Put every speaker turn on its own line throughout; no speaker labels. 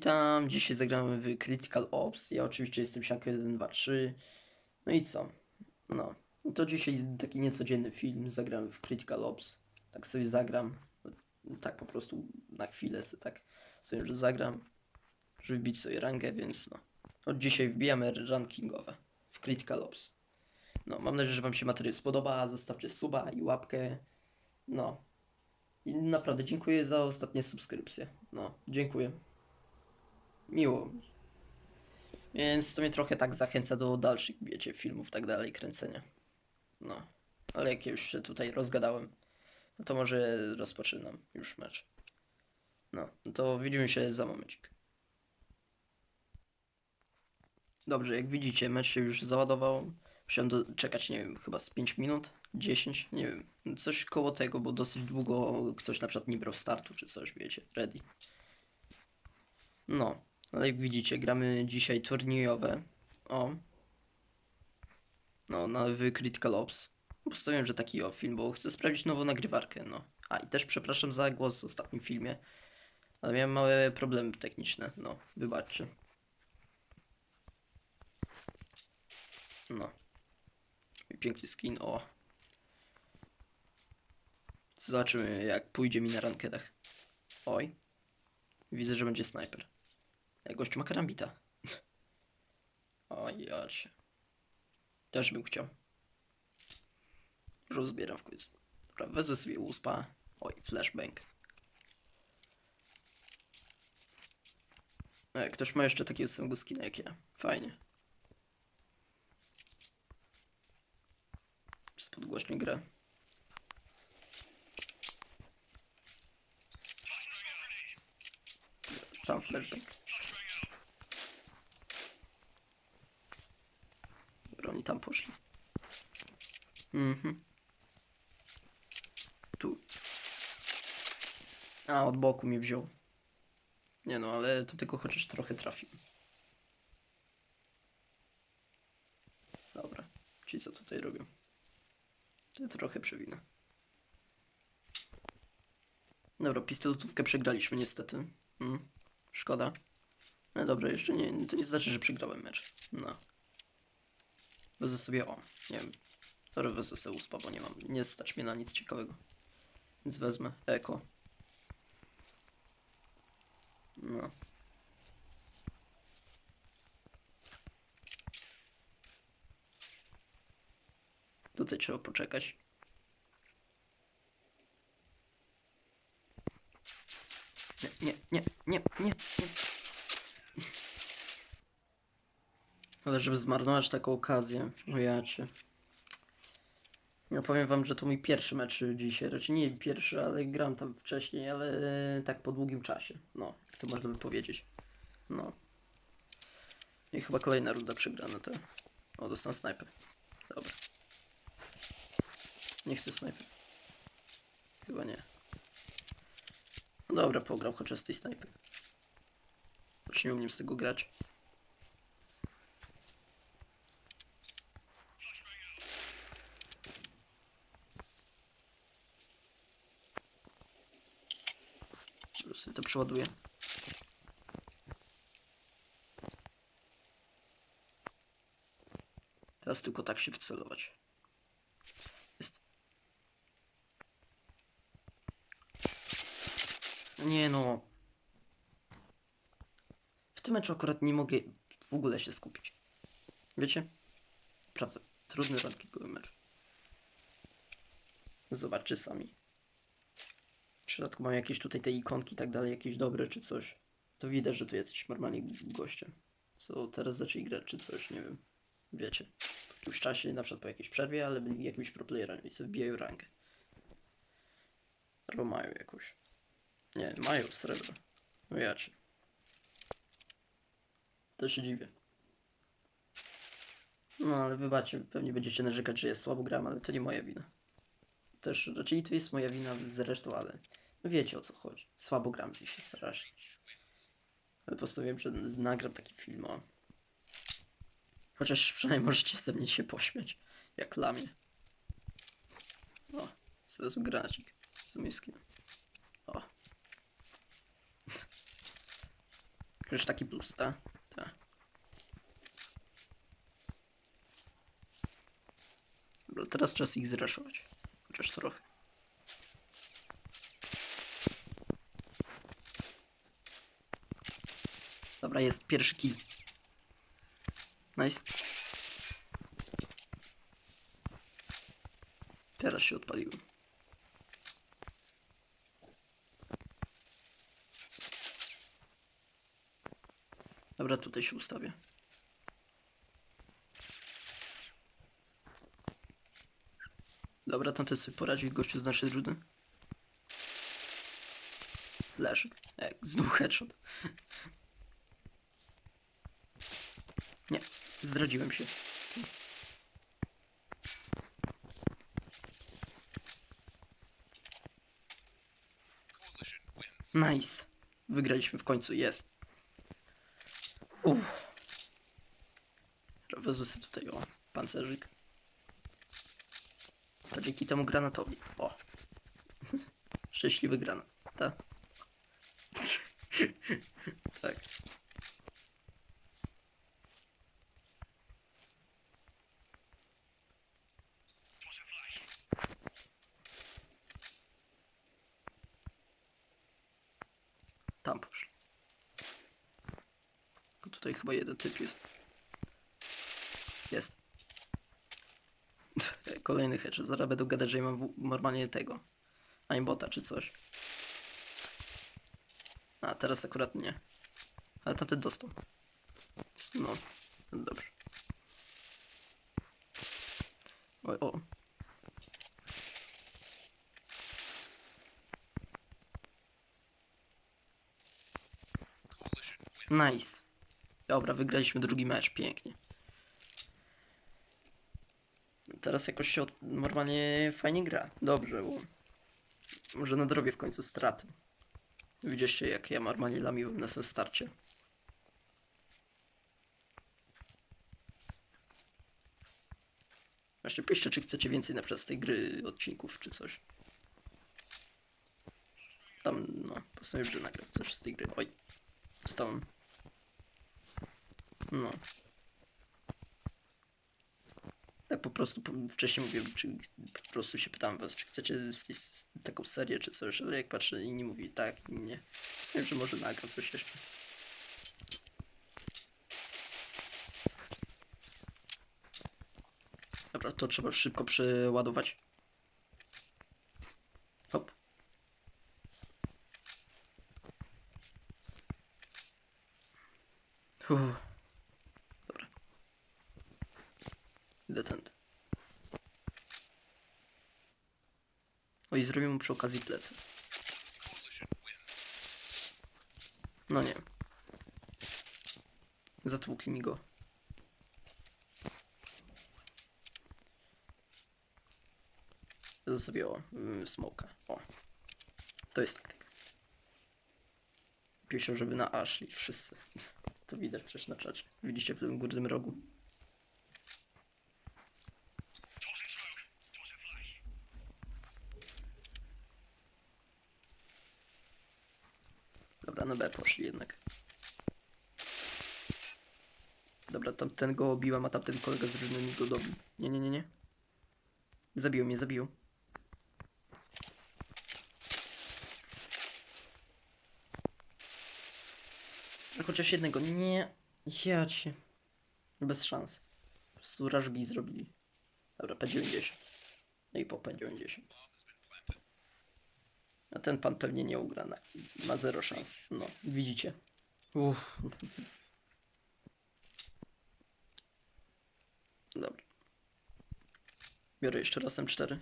witam. Dzisiaj zagramy w Critical Ops. Ja oczywiście jestem Sianko 1, 2, 3. No i co? No. To dzisiaj taki niecodzienny film. Zagram w Critical Ops. Tak sobie zagram. Tak po prostu na chwilę sobie tak sobie, że zagram. Żeby wbić sobie rangę, więc no. Od dzisiaj wbijamy rankingowe w Critical Ops. No, mam nadzieję, że Wam się materiał spodoba. Zostawcie suba i łapkę. No. I naprawdę dziękuję za ostatnie subskrypcje. No, dziękuję. Miło mi. Więc to mnie trochę tak zachęca do dalszych, wiecie, filmów, tak dalej, kręcenia. No, ale jak już się tutaj rozgadałem, no to może rozpoczynam już mecz. No, to widzimy się za momencik. Dobrze, jak widzicie, mecz się już załadował. Musiałem czekać, nie wiem, chyba z 5 minut, 10, nie wiem, coś koło tego, bo dosyć długo ktoś na przykład nie brał startu czy coś, wiecie, ready. No, ale jak widzicie, gramy dzisiaj turniejowe. O. No, na Critical Ops. Postawiłem, że taki o film, bo chcę sprawdzić nową nagrywarkę, no. A i też przepraszam za głos w ostatnim filmie. Ale miałem małe problemy techniczne, no, wybaczcie. No. Piękny skin, o. Zobaczymy, jak pójdzie mi na rankedach. Oj. Widzę, że będzie snajper. Gościu ma karambita. Oj, jacie. Też bym chciał. Rozbieram w końcu. Dobra, wezmę sobie uspa. Oj, flashbang. Ej, ktoś ma jeszcze takiego samego skina jak ja. Fajnie. Podgłośnie grę. Tam flashbang. Dobra, oni tam poszli. Mhm. Tu. A, od boku mnie wziął. Nie no, ale to tylko chociaż trochę trafił. Dobra. Ci co tutaj robią? To trochę przewinę. Dobra, pistoletówkę przegraliśmy niestety. Mm, szkoda. No dobra, jeszcze nie, to nie znaczy, że przegrałem mecz. No. Wezmę sobie, o, nie wiem. Dobra, wezmę sobie uspa, bo nie mam, nie stać mnie na nic ciekawego. Więc wezmę eko. No. Tutaj trzeba poczekać. Nie, nie, nie, nie, nie, nie. Ale żeby zmarnować taką okazję, o jacie. Ja powiem wam, że to mój pierwszy mecz dzisiaj. Raczej nie pierwszy, ale gram tam wcześniej, ale tak po długim czasie. No, to można by powiedzieć. No. I chyba kolejna runda przegrana to. O, dostałem snajper. Dobra. Nie chcę snajper. Chyba nie. No dobra, pogram chociaż z tej snajpy. Choć nie umiem z tego grać. Już sobie to przeładuję. Teraz tylko tak się wcelować. Jest. Nie no. W tym meczu akurat nie mogę w ogóle się skupić. Wiecie? Prawda. Trudny rankingowy mecz. Zobaczcie sami. Środku mam jakieś tutaj te ikonki i tak dalej, jakieś dobre czy coś. To widać, że tu jacyś normalnie goście. Co teraz zaczęli grać czy coś, nie wiem. Wiecie. W jakimś czasie, na przykład po jakiejś przerwie, ale byli jakimiś proplayerami i sobie wbijają rankę. Albo mają jakąś. Nie, mają srebro. No jacie. To się dziwię. No ale wybaczcie, pewnie będziecie narzekać, że ja słabo gram, ale to nie moja wina. Też raczej to jest moja wina zresztą, ale wiecie o co chodzi. Słabo gram dzisiaj strasznie. Ale postanowiłem, że nagram taki film o... Chociaż przynajmniej możecie ze mnie się pośmiać. Jak dla mnie. O, sobie granacik z miskiem. O. Już taki plus, tak? Tak. Dobra, teraz czas ich zraszować. Chociaż trochę. Dobra, jest pierwszy kill. Nice. Teraz się odpaliło. Dobra, tutaj się ustawię. Dobra, tamten sobie poradził gościu z naszej rudy. Leży. Jak znów headshot. Nie, zdradziłem się. Nice. Wygraliśmy w końcu, jest. Uff. Sobie tutaj o pancerzyk. To dzięki temu granatowi. O. Szczęśliwy granat. Tak. tak. Tam poszli. Tylko tutaj chyba jeden typ jest. Jest. Kolejny headshot. Zaraz będę gadać, że ja mam normalnie tego. Aimbota czy coś. A, teraz akurat nie. Ale tamten dostał. No, dobrze. Oj, o. Nice. Dobra, wygraliśmy drugi mecz, pięknie. Teraz jakoś się od... normalnie fajnie gra. Dobrze, bo może nadrobię w końcu straty. Widzieliście jak ja normalnie lamiłem na tym starcie. Właśnie piszcie, czy chcecie więcej na przykład z tej gry, odcinków, czy coś. Tam, no, postanowiłem, że nagram coś z tej gry. Oj, stone. No. Tak po prostu wcześniej mówiłem, czy po prostu się pytałem was, czy chcecie z z taką serię, czy coś, ale jak patrzę, inni mówi tak, inni nie. Myślałem, że może nagram coś jeszcze. Dobra, to trzeba szybko przeładować. Hop. Uff. Dobra. Tędy. O i zrobimy mu przy okazji plecy. No nie. Zatłukli mi go. Zostawiło mm, smoka. O. To jest taktyka. Piszę, żeby na A szli wszyscy. To widać przecież na czacie. Widzicie w tym górnym rogu. Dobra, na B poszli jednak. Dobra, tamten go obiłem, a tamten kolega z drużyny go dobił. Nie, nie, nie, nie. Zabił mnie, zabił. Chociaż jednego. Nie. Ja cię. Bez szans. Po prostu rushbi zrobili. Dobra, P90. No i po P90. A ten pan pewnie nie ugra. na- Ma zero szans. No, widzicie. Uff. Dobra. Biorę jeszcze raz M4.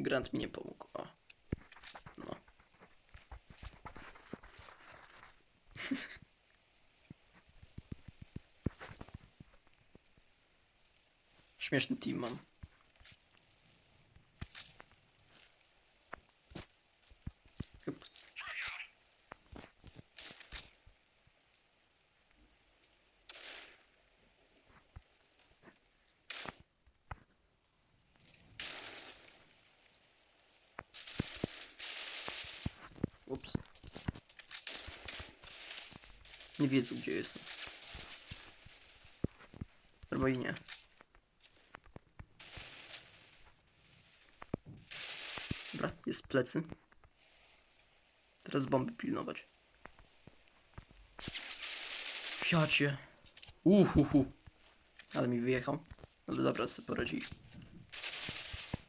Grant mi nie pomógł. O. No. Śmieszny team mam. Ups. nie wiedzą, gdzie jestem. Albo i nie. Dobra, jest plecy. Teraz bomby pilnować. Siacie. Uhuhu. Ale mi wyjechał. Ale dobra, sobie poradzili.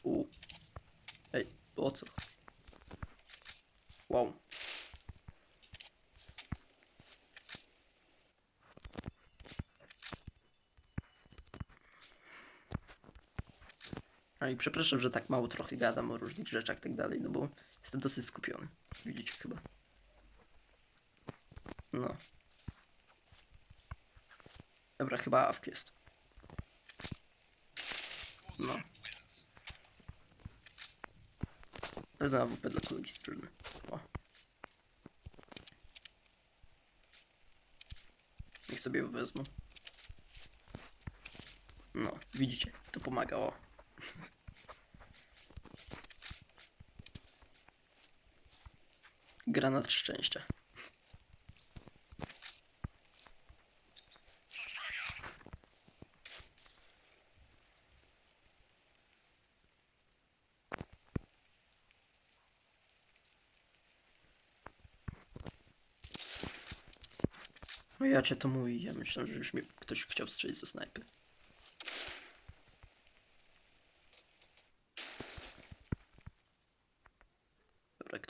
U. Ej, o co? Wow. A i przepraszam, że tak mało trochę gadam o różnych rzeczach i tak dalej, no bo jestem dosyć skupiony. Widzicie chyba. No. Dobra, chyba awk jest. No. Wezmę AWP dla kolegi drużyny. O. Niech sobie ją wezmą. No, widzicie, to pomaga, Granat szczęścia. No ja cię to mówi, ja myślałem, że już mnie ktoś chciał strzelić ze snajpy.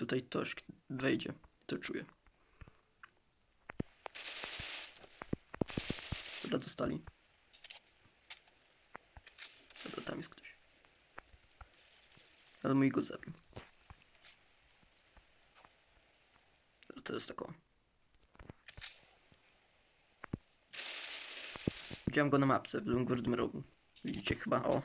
Tutaj ktoś wejdzie, to czuję. Dobra, dostali. Dobra, tam jest ktoś. Ale mój go zabił. To jest taką. Widziałem go na mapce w górnym rogu. Widzicie chyba, o.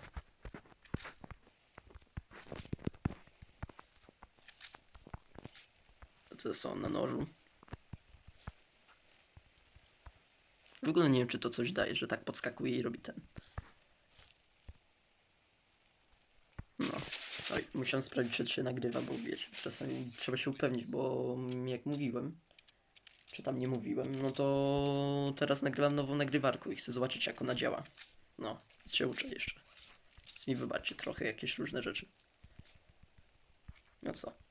Co są na nożu. W ogóle nie wiem, czy to coś daje, że tak podskakuje i robi ten. No. Oj, musiałem sprawdzić, czy się nagrywa, bo wiecie, czasami trzeba się upewnić, bo jak mówiłem, czy tam nie mówiłem, no to teraz nagrywam nową nagrywarkę i chcę zobaczyć, jak ona działa. No, się uczę jeszcze. Więc mi wybaczcie trochę jakieś różne rzeczy. No co?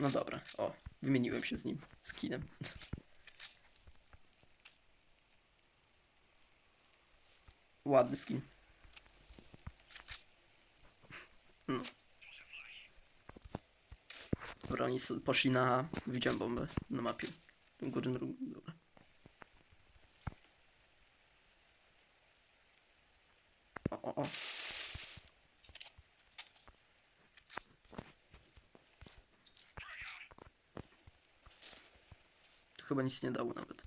No dobra, o, wymieniłem się z nim, z kinem. Ładny skin. No. Dobra, oni poszli na... Widziałem bombę na mapie. Górnym rogu. Dobra. O, o, o. chyba nic nie dało nawet.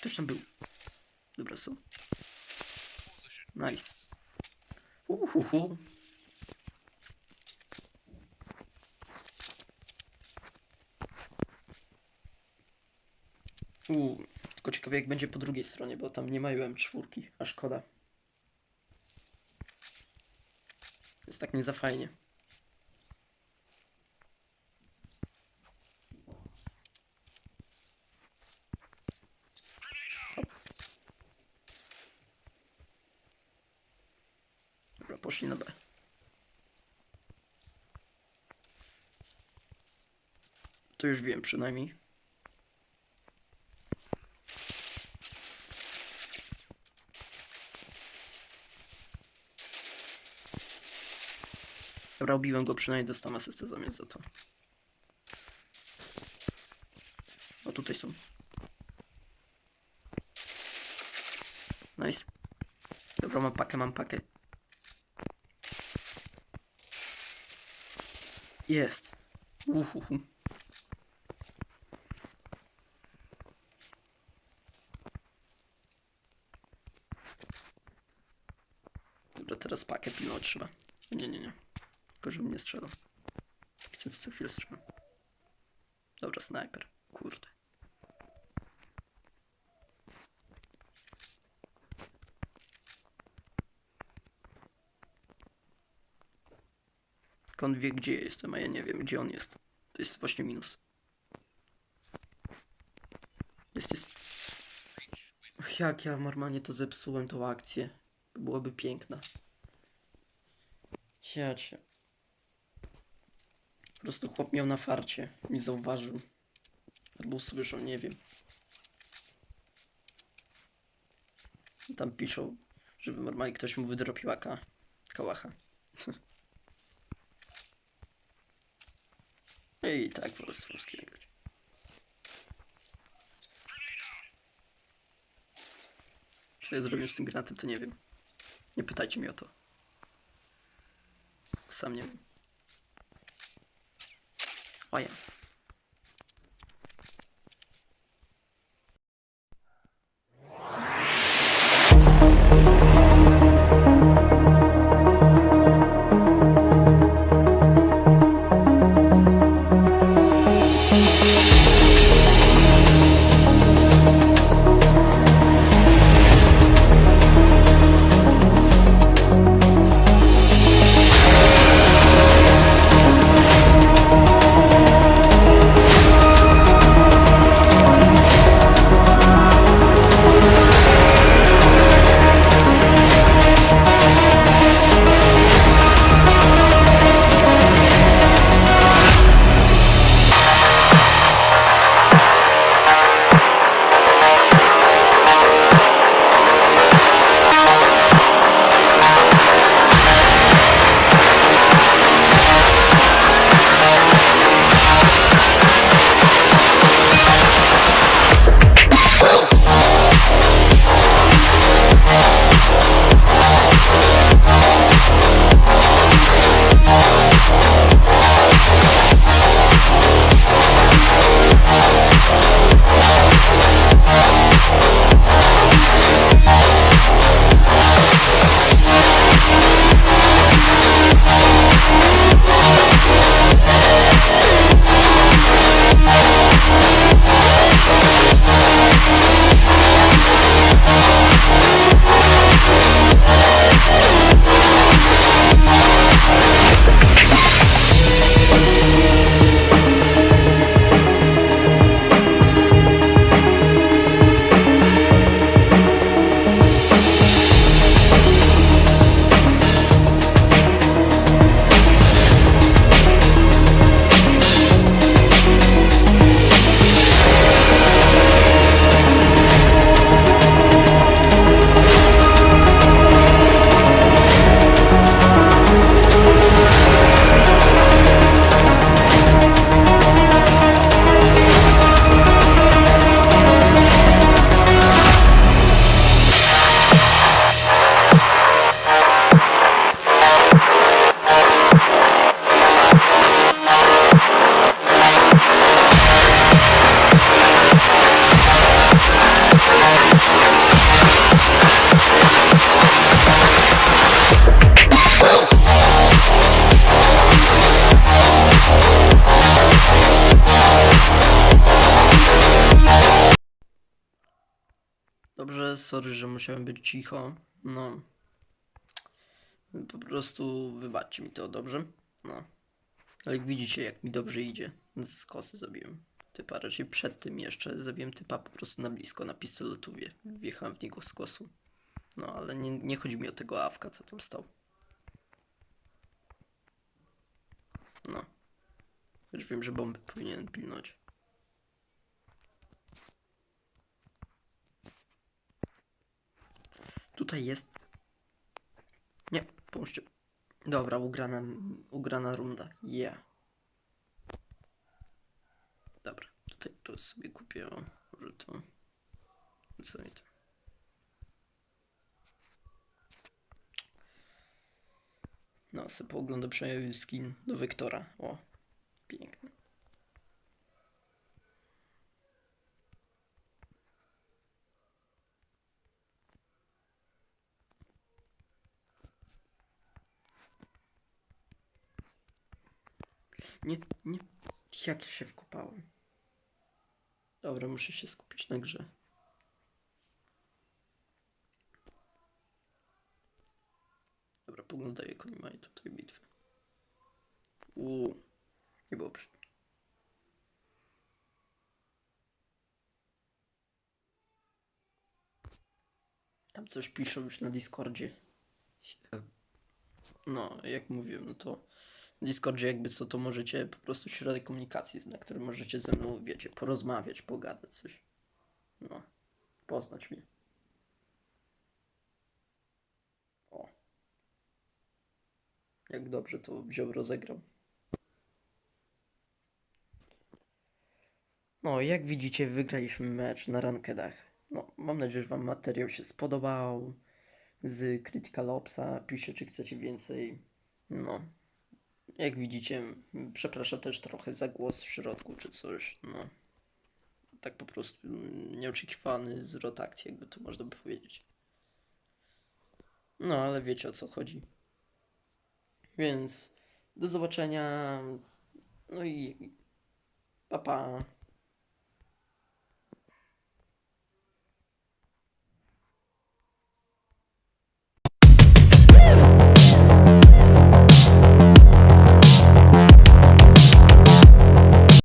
Ktoś tam był. Dobra, są. Nice. Uhuhu. Uuu, tylko ciekawe jak będzie po drugiej stronie, bo tam nie mają M4, a szkoda. Jest tak nie za fajnie. Dobra, poszli na B. To już wiem przynajmniej. Dobra, ubiłem go przynajmniej dostałem asystę zamiast za to. O, tutaj są. Nice. Dobra, mam pakę, mam pakę. Jest. Uhuhu. Dobra, teraz pakę pilnować trzeba. Nie, nie, nie. Tylko żebym nie strzelał. Chcę co chwilę strzelam. Dobra, snajper. On wie gdzie jestem, a ja nie wiem gdzie on jest. To jest właśnie minus. Jest, jest. Jak ja normalnie to zepsułem, tą akcję. Byłoby piękna. Siacie. Po prostu chłop miał na farcie. Nie zauważył. Albo usłyszał, nie wiem. Tam piszą, żeby normalnie ktoś mu wydropił aka. Kałacha. I tak po prostu nagrać. Co ja zrobię z tym granatem, to nie wiem. Nie pytajcie mnie o to. Sam nie wiem. O ja. Dobrze, sorry, że musiałem być cicho. No. Po prostu wybaczcie mi to, dobrze? No. Ale jak widzicie, jak mi dobrze idzie. Z kosy zabiłem typa, raczej przed tym jeszcze zabiłem typa po prostu na blisko, na pistoletu wjechałem w niego z kosu. No, ale nie, nie chodzi mi o tego awka, co tam stał. No. Choć wiem, że bomby powinien pilnować. Tutaj jest. Nie, pomóżcie. Dobra, ugrana, ugrana runda. Yeah. Dobra, tutaj to sobie kupię. Może to. Co nie to? No, sobie pooglądam przynajmniej skin do Wektora. O, piękny. Nie, nie. Jak ja się wkopałem. Dobra, muszę się skupić na grze. Dobra, poglądaj jak oni mają tutaj bitwę. Uuu, nie było przy... Tam coś piszą już na Discordzie. No, jak mówiłem, no to Discordzie jakby co, to możecie po prostu środek komunikacji, na którym możecie ze mną, wiecie, porozmawiać, pogadać coś. No, poznać mnie. O. Jak dobrze to wziął, rozegrał. No, jak widzicie, wygraliśmy mecz na rankedach. No, mam nadzieję, że Wam materiał się spodobał. Z Critical Opsa. Piszcie, czy chcecie więcej. No. Jak widzicie, przepraszam też trochę za głos w środku, czy coś. No. Tak po prostu nieoczekiwany zwrot akcji, jakby to można by powiedzieć. No, ale wiecie o co chodzi. Więc do zobaczenia. No i pa pa.